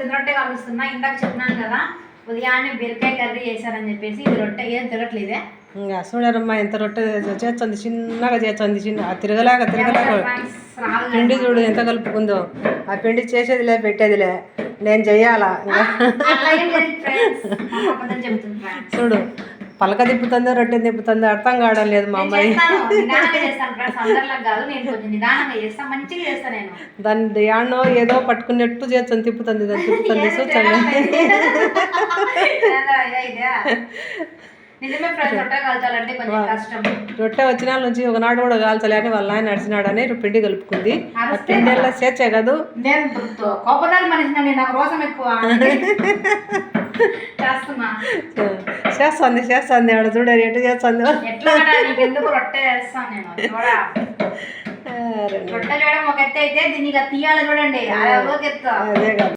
జొన్న రొట్టె కాలుస్తున్నా. ఇందాక చెప్పినాను కదా ఉదయాన్నే బీరకాయ కర్రీ చేశారని చెప్పేసి ఇది రొట్టె ఏం తిరగట్లేదే ఇంకా చూడారమ్మా ఎంత రొట్టె చేస్తుంది చిన్నగా చేస్తుంది చిన్న ఆ తిరగలాగా తిరగలాగా ఫ్రెండ్స్ రాదు పిండి చూడు ఎంత కలుపుకుందో. ఆ పిండి చేసేదిలే పెట్టేదిలే. నేను చెయ్యాలా చూడు పలక తిప్పుతుందో రొట్టె తిప్పుతుందో అర్థం కావడం లేదు మా అమ్మాయి. చేస్తాను. చేస్తాను చేస్తాను చేస్తాను దాన్ని యాడనో ఏదో పట్టుకున్నట్టు చేస్తుంది తిప్పుతుంది దాన్ని తిప్పుతుంది చూచండి రొట్టె వచ్చిన నుంచి ఒకనాడు కూడా కాల్చలే అని వాళ్ళ ఆయన నడిచినాడని పిండి కలుపుకుంది. ఆ అరస్తే పిండి ఎలా చేర్చే కాదు. నేను కోపదాలు మనిషినండి నాకు రోసం ఎక్కువ. చేస్తున్నా. చేస్తుంది చేస్తుంది ఆడ చూడ ఎటు చేస్తుంది ఎందుకు రొట్టె చేస్తాను నేను? రొట్టె చేయడం ఒక ఎత్తు అయితే దీన్ని ఇలా తీయాలి చూడండి. అదే కాదు.